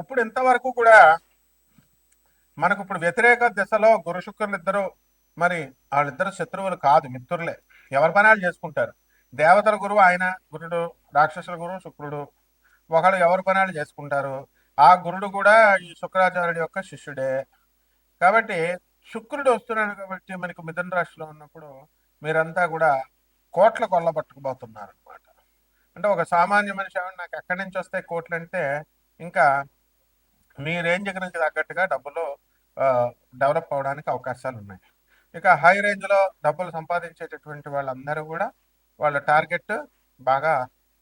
ఇప్పుడు ఇంతవరకు కూడా మనకు ఇప్పుడు వ్యతిరేక దిశలో గురు శుక్రులు ఇద్దరు మరి వాళ్ళిద్దరు శత్రువులు కాదు మిత్రులే. ఎవరి పనాలు చేసుకుంటారు? దేవతల గురువు ఆయన గురుడు రాక్షసుల గురువు శుక్రుడు. ఒకడు ఎవరి పనాలు చేసుకుంటారు? ఆ గురుడు కూడా ఈ శుక్రాచార్యుడి యొక్క శిష్యుడే. కాబట్టి శుక్రుడు వస్తున్నాడు కాబట్టి మనకు మిథున రాశిలో ఉన్నప్పుడు మీరంతా కూడా కోట్ల కొల్లబట్టుకుపోతున్నారు అనమాట అంటే ఒక సామాన్య మనిషి ఏమన్నా నాకు ఎక్కడి నుంచి వస్తాయి కోట్లు అంటే ఇంకా మీ రేంజ్ నుంచి తగ్గట్టుగా డబ్బులు డెవలప్ అవడానికి అవకాశాలు ఉన్నాయి. ఇక హై రేంజ్లో డబ్బులు సంపాదించేటటువంటి వాళ్ళందరూ కూడా వాళ్ళ టార్గెట్ బాగా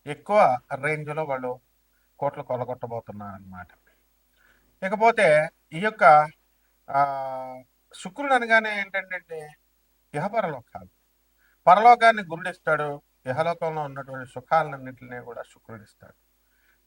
ఎక్కువ రేంజ్లో వాళ్ళు కోట్లు కొల్లగొట్టబోతున్నారు అనమాట ఇకపోతే ఈ యొక్క శుక్రుడు అనగానే ఏంటంటే ఇహపరలోకాలు. పరలోకాన్ని గురుడిస్తాడు ఇహలోకంలో ఉన్నటువంటి సుఖాలన్నింటినీ కూడా శుక్రుడిస్తాడు.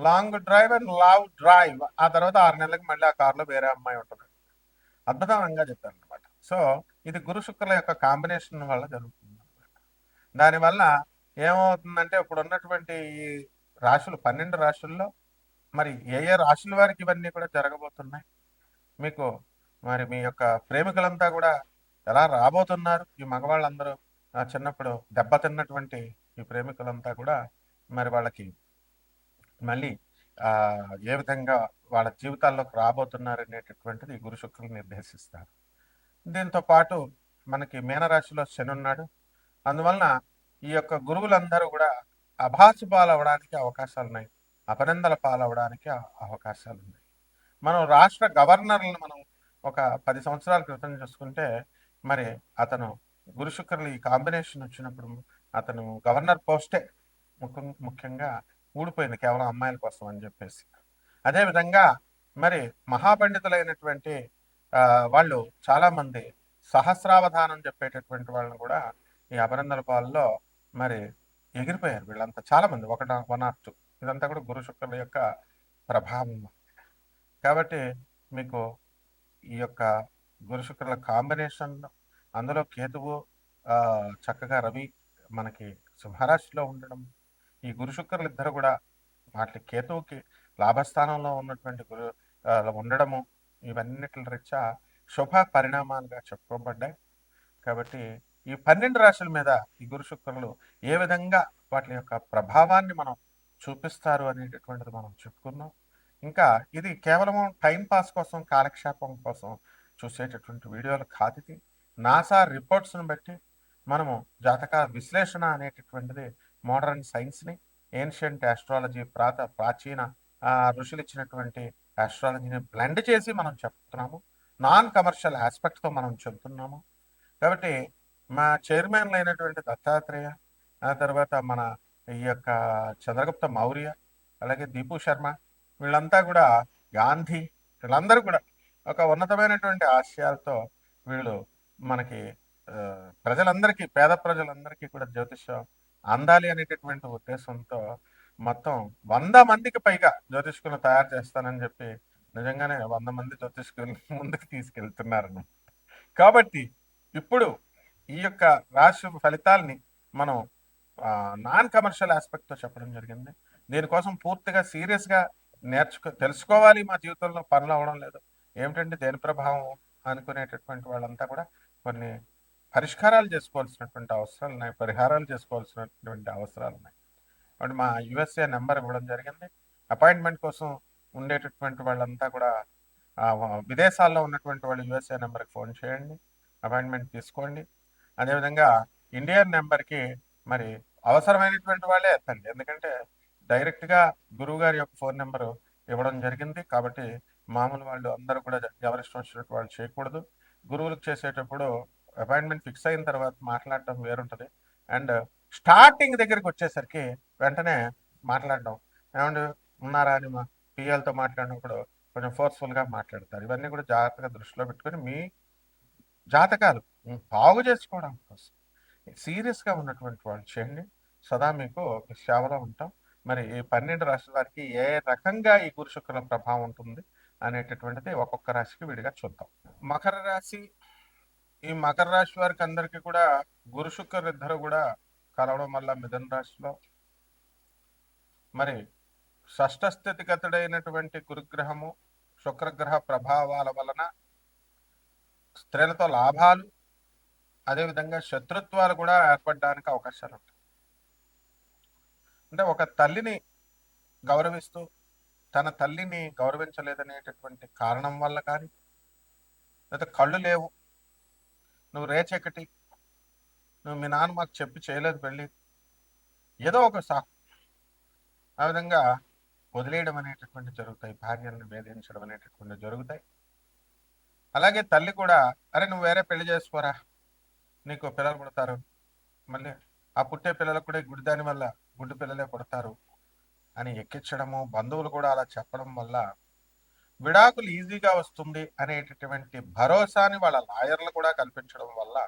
long drive and love drive. ఆ తర్వాత ఆరు నెలలకు మళ్ళీ ఆ కార్లో వేరే అమ్మాయి ఉంటుంది. అద్భుతంగా చెప్తాను అనమాట సో ఇది గురు శుక్రుల యొక్క కాంబినేషన్ వల్ల జరుగుతుంది అనమాట దానివల్ల ఏమవుతుందంటే ఇప్పుడు ఉన్నటువంటి ఈ రాశులు పన్నెండు రాశుల్లో మరి ఏ ఏ రాశుల వారికి ఇవన్నీ కూడా జరగబోతున్నాయి? మీకు మరి మీ యొక్క ప్రేమికులంతా కూడా ఎలా రాబోతున్నారు? ఈ మగవాళ్ళందరూ ఆ, చిన్నప్పుడు దెబ్బతిన్నటువంటి ఈ ప్రేమికులంతా కూడా మరి వాళ్ళకి మళ్ళీ ఆ ఏ విధంగా వాళ్ళ జీవితాల్లోకి రాబోతున్నారు అనేటటువంటిది గురు శుక్రులు నిర్దేశిస్తారు. దీంతో పాటు మనకి మీనరాశిలో శని ఉన్నాడు. అందువలన ఈ యొక్క గురువులందరూ కూడా అభాసు పాలవడానికి అవకాశాలు ఉన్నాయి అపనందల పాలవడానికి అవకాశాలు ఉన్నాయి మనం రాష్ట్ర గవర్నర్లను మనం ఒక పది సంవత్సరాల క్రితం చూసుకుంటే మరి అతను గురు శుక్రులు ఈ కాంబినేషన్ వచ్చినప్పుడు అతను గవర్నర్ పోస్టే ముఖ్యం- ముఖ్యంగా ఊడిపోయింది కేవలం అమ్మాయిల కోసం అని చెప్పేసి. అదేవిధంగా మరి మహాపండితులైనటువంటి వాళ్ళు చాలామంది సహస్రావధానం చెప్పేటటువంటి వాళ్ళని కూడా ఈ అభినందన పాలలో మరి ఎగిరిపోయారు వీళ్ళంతా చాలామంది. ఒకట ఒక వన్ ఆఫ్ టూ. ఇదంతా కూడా గురు శుక్రుల యొక్క ప్రభావం కాబట్టి మీకు ఈ యొక్క గురు శుక్రుల కాంబినేషన్ అందులో కేతువు చక్కగా రవి మనకి సింహరాశిలో ఉండడం ఈ గురు శుక్రులు ఇద్దరు కూడా వాటి కేతువుకి లాభస్థానంలో ఉన్నటువంటి గురు ఉండడము ఇవన్నిటి రీత్యా శుభ పరిణామాలుగా చెప్పుకోబడ్డాయి. కాబట్టి ఈ పన్నెండు రాశుల మీద ఈ గురు శుక్రులు ఏ విధంగా వాటి యొక్క ప్రభావాన్ని మనం చూపిస్తారు అనేటటువంటిది మనం చెప్పుకున్నాం. ఇంకా ఇది కేవలం టైం పాస్ కోసం కాలక్షేపం కోసం చూసేటటువంటి వీడియోలు కాదు ఇది. నాసా రిపోర్ట్స్ని బట్టి మనము జాతక విశ్లేషణ అనేటటువంటిది మోడర్న్ సైన్స్ని ఏన్షియంట్ ఆస్ట్రాలజీ ప్రాత ప్రాచీన ఋషులు ఇచ్చినటువంటి ఆస్ట్రాలజీని బ్లెండ్ చేసి మనం చెప్తున్నాము. నాన్ కమర్షియల్ ఆస్పెక్ట్తో మనం చెబుతున్నాము కాబట్టి మా చైర్మన్ అయినటువంటి దత్తాత్రేయ ఆ తర్వాత మన ఈ యొక్క చంద్రగుప్త మౌర్య అలాగే దీపు శర్మ వీళ్ళంతా కూడా గాంధీ వీళ్ళందరూ కూడా ఒక ఉన్నతమైనటువంటి ఆశయాలతో వీళ్ళు మనకి ప్రజలందరికీ పేద ప్రజలందరికీ కూడా జ్యోతిష్యం అందాలి అనేటటువంటి ఉద్దేశంతో మొత్తం వంద మందికి పైగా జ్యోతిష్కులు తయారు చేస్తానని చెప్పి నిజంగానే వంద మంది జ్యోతిష్కులు ముందుకు తీసుకెళ్తున్నారు కాబట్టి ఇప్పుడు ఈ యొక్క రాశి ఫలితాల్ని మనం నాన్ కమర్షియల్ ఆస్పెక్ట్తో చెప్పడం జరిగింది. దీనికోసం పూర్తిగా సీరియస్గా నేర్చుకో తెలుసుకోవాలి మా జీవితంలో పనులు అవ్వడం లేదు. ఏమిటంటే దేని ప్రభావం అనుకునేటటువంటి వాళ్ళంతా కూడా కొన్ని పరిష్కారాలు చేసుకోవాల్సినటువంటి అవసరాలు ఉన్నాయి పరిహారాలు చేసుకోవాల్సినటువంటి అవసరాలు ఉన్నాయి. కాబట్టి మా యుఎస్ఏ నెంబర్ ఇవ్వడం జరిగింది. అపాయింట్మెంట్ కోసం ఉండేటటువంటి వాళ్ళంతా కూడా విదేశాల్లో ఉన్నటువంటి వాళ్ళు యుఎస్ఏ నెంబర్కి ఫోన్ చేయండి అపాయింట్మెంట్ తీసుకోండి. అదేవిధంగా ఇండియన్ నెంబర్కి మరి అవసరమైనటువంటి వాళ్ళే ఎత్తండి. ఎందుకంటే డైరెక్ట్గా గురువు గారి యొక్క ఫోన్ నెంబరు ఇవ్వడం జరిగింది. కాబట్టి మామూలు వాళ్ళు అందరూ కూడా ఎవరిష్టం వచ్చినట్టు వాళ్ళు చేయకూడదు. గురువులకు చేసేటప్పుడు అపాయింట్మెంట్ ఫిక్స్ అయిన తర్వాత మాట్లాడటం వేరుంటుంది. అండ్ స్టార్టింగ్ దగ్గరికి వచ్చేసరికి వెంటనే మాట్లాడడం. ఏమంటే ఉన్నారా అని మా పిఎల్తో మాట్లాడినప్పుడు కొంచెం ఫోర్స్ఫుల్గా మాట్లాడతారు. ఇవన్నీ కూడా జాగ్రత్తగా దృష్టిలో పెట్టుకొని మీ జాతకాలు బాగు చేసుకోవడం కోసం. సీరియస్గా ఉన్నటువంటి వాళ్ళు చేయండి. సదా మీకు సేవలో ఉంటాం. మరి ఈ పన్నెండు రాష్ట్రాల వారికి ఏ రకంగా ఈ గురుశుక్రుల ప్రభావం ఉంటుంది అనేటటువంటిది ఒక్కొక్క రాశికి విడిగా చూద్దాం. మకర రాశి ఈ మకర రాశి వారికి అందరికీ కూడా గురు శుక్రులు ఇద్దరు కూడా కలవడం వల్ల మిథున రాశిలో. మరి షష్ఠస్థితిగతుడైనటువంటి గురుగ్రహము శుక్రగ్రహ ప్రభావాల వలన స్త్రీలతో లాభాలు అదేవిధంగా శత్రుత్వాలు కూడా ఏర్పడడానికి అవకాశాలు ఉంటాయి. అంటే ఒక తల్లిని గౌరవిస్తూ తన తల్లిని గౌరవించలేదనేటటువంటి కారణం వల్ల కానీ లేదా కళ్ళు లేవు నువ్వు రేచెక్కటి నువ్వు మీ నాన్న మాకు చెప్పి చేయలేదు పెళ్ళి. ఏదో ఒక సా ఆ విధంగా వదిలేయడం అనేటటువంటి జరుగుతాయి. భార్యలను వేధించడం అనేటటువంటి జరుగుతాయి. అలాగే తల్లి కూడా అరే నువ్వు వేరే పెళ్ళి చేసుకోరా. నీకు పిల్లలు పుడతారు. మళ్ళీ ఆ పుట్టే పిల్లలకు కూడా గుడి దాని వల్ల గుడ్డు పిల్లలే పుడతారు. అని ఎక్కించడము బంధువులు కూడా అలా చెప్పడం వల్ల విడాకులు ఈజీగా వస్తుంది అనేటటువంటి భరోసాని వాళ్ళ లాయర్లు కూడా కల్పించడం వల్ల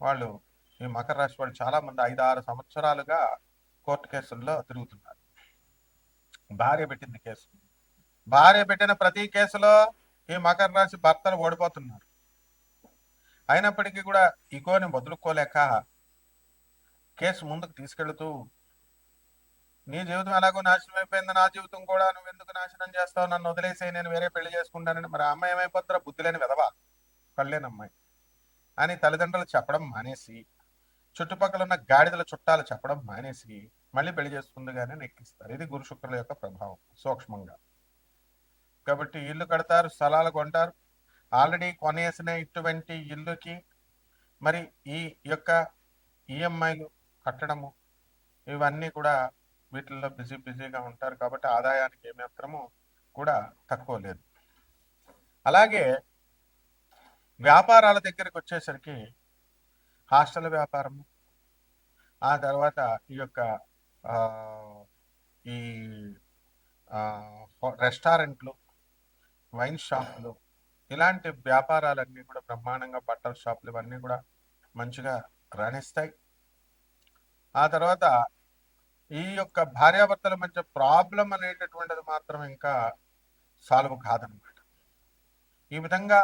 వాళ్ళు ఈ మకర రాశి వాళ్ళు చాలా మంది ఐదు ఆరు సంవత్సరాలుగా కోర్టు కేసుల్లో తిరుగుతున్నారు. భార్య పెట్టింది కేసు. భార్య పెట్టిన ప్రతి కేసులో ఈ మకర రాశి భర్తలు ఓడిపోతున్నారు. అయినప్పటికీ కూడా ఇగోని వదులుకోలేక కేసు ముందుకు తీసుకెళ్తూ నీ జీవితం ఎలాగో నాశనం అయిపోయింది నా జీవితం కూడా నువ్వు ఎందుకు నాశనం చేస్తావు నన్ను వదిలేసి నేను వేరే పెళ్ళి చేసుకుంటానని. మరి అమ్మాయి ఏమైపోతారా బుద్ధి లేని విధవా. కళ్ళేని అమ్మాయి. అని తల్లిదండ్రులు చెప్పడం మానేసి చుట్టుపక్కల ఉన్న గాడిదల చుట్టాలు చెప్పడం మానేసి మళ్ళీ పెళ్ళి చేసుకుంది కానీ నెక్కిస్తారు. ఇది గురు శుక్రుల యొక్క ప్రభావం సూక్ష్మంగా. కాబట్టి ఇల్లు కడతారు స్థలాలు కొంటారు. ఆల్రెడీ కొనేసిన ఇటువంటి ఇల్లుకి మరి ఈ యొక్క ఈఎంఐలు కట్టడము ఇవన్నీ కూడా వీటిల్లో బిజీ బిజీగా ఉంటారు కాబట్టి ఆదాయానికి ఏమాత్రము కూడా తక్కువ లేదు. అలాగే వ్యాపారాల దగ్గరికి వచ్చేసరికి హాస్టల్ వ్యాపారము ఆ తర్వాత ఈ యొక్క ఈ రెస్టారెంట్లు వైన్ షాపులు ఇలాంటి వ్యాపారాలన్నీ కూడా బ్రహ్మాండంగా బట్టల షాపులు ఇవన్నీ కూడా మంచిగా రాణిస్తాయి. ఆ తర్వాత ఈ యొక్క భార్యాభర్తల మధ్య ప్రాబ్లం అనేటటువంటిది మాత్రం ఇంకా సాల్వ్ కాదనమాట. ఈ విధంగా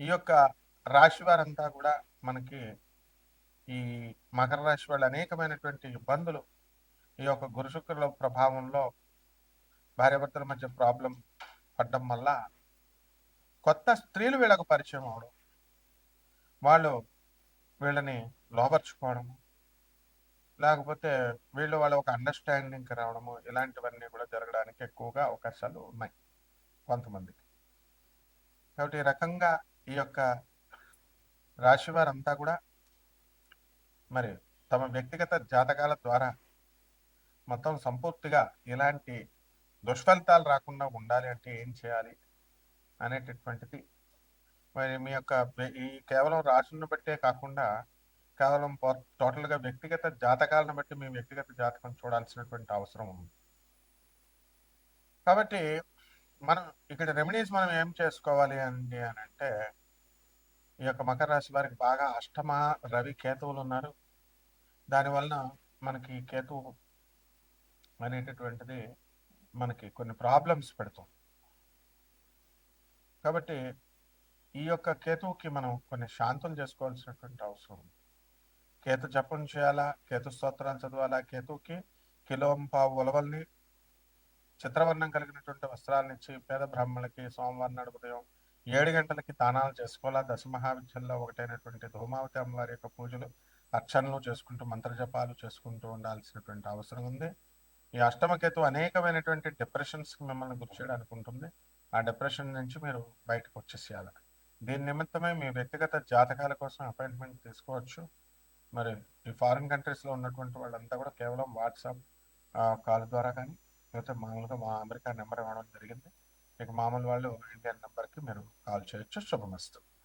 ఈ యొక్క రాశి వారంతా కూడా మనకి ఈ మకర రాశి వాళ్ళు అనేకమైనటువంటి ఇబ్బందులు ఈ యొక్క గురు శుక్రుల ప్రభావంలో భార్యాభర్తల మధ్య ప్రాబ్లం పడ్డం వల్ల కొత్త స్త్రీలు వీళ్ళకు పరిచయం అవడం వాళ్ళు వీళ్ళని లోపరుచుకోవడము లేకపోతే వీళ్ళు వాళ్ళ ఒక అండర్స్టాండింగ్ రావడము ఇలాంటివన్నీ కూడా జరగడానికి ఎక్కువగా అవకాశాలు ఉన్నాయి కొంతమందికి. కాబట్టి ఈ రకంగా ఈ యొక్క రాశి వారంతా కూడా మరి తమ వ్యక్తిగత జాతకాల ద్వారా మొత్తం సంపూర్తిగా ఇలాంటి దుష్ఫలితాలు రాకుండా ఉండాలి అంటే ఏం చేయాలి అనేటటువంటిది మరి మీ యొక్క ఈ కేవలం రాశులను బట్టే కాకుండా కేవలం టోటల్గా వ్యక్తిగత జాతకాలను బట్టి మేము వ్యక్తిగత జాతకం చూడాల్సినటువంటి అవసరం ఉంది. కాబట్టి మనం ఇక్కడ రెమెడీస్ మనం ఏం చేసుకోవాలి అండి అని అంటే ఈ యొక్క మకర రాశి వారికి బాగా అష్టమ రవి కేతువులు ఉన్నారు. దానివలన మనకి కేతువు అనేటటువంటిది మనకి కొన్ని ప్రాబ్లమ్స్ పెడుతుంది. కాబట్టి ఈ యొక్క కేతువుకి మనం కొన్ని శాంతం చేసుకోవాల్సినటువంటి అవసరం ఉంది. కేతు జపం చేయాలా? కేతు స్తోత్రాలు చదవాలా? కేతుకి కిలోం పావు ఉలవల్ని చిత్రవర్ణం కలిగినటువంటి వస్త్రాలను ఇచ్చి పేద బ్రాహ్మణులకి సోమవారం నాడు ఉదయం ఏడు గంటలకి దానాలు చేసుకోవాలా? దశ మహావిద్యల్లో ఒకటైనటువంటి ధూమావతి అమ్మవారి యొక్క పూజలు అర్చనలు చేసుకుంటూ మంత్రజపాలు చేసుకుంటూ ఉండాల్సినటువంటి అవసరం ఉంది. ఈ అష్టమకేతు అనేకమైనటువంటి డిప్రెషన్స్కి మిమ్మల్ని గురి చేయడానికి ఉంటుంది. ఆ డిప్రెషన్ నుంచి మీరు బయటకు వచ్చేసేయాలి. దీని నిమిత్తమే మీ వ్యక్తిగత జాతకాల కోసం అపాయింట్మెంట్ తీసుకోవచ్చు. మరి ఈ ఫారిన్ కంట్రీస్లో ఉన్నటువంటి వాళ్ళంతా కూడా కేవలం వాట్సాప్ కాల్ ద్వారా కానీ లేకపోతే మామూలుగా మా అమెరికా నెంబర్ ఇవ్వడం జరిగింది. ఇక మామూలు వాళ్ళు ఇండియన్ నెంబర్కి మీరు కాల్ చేయొచ్చు. శుభమస్తు.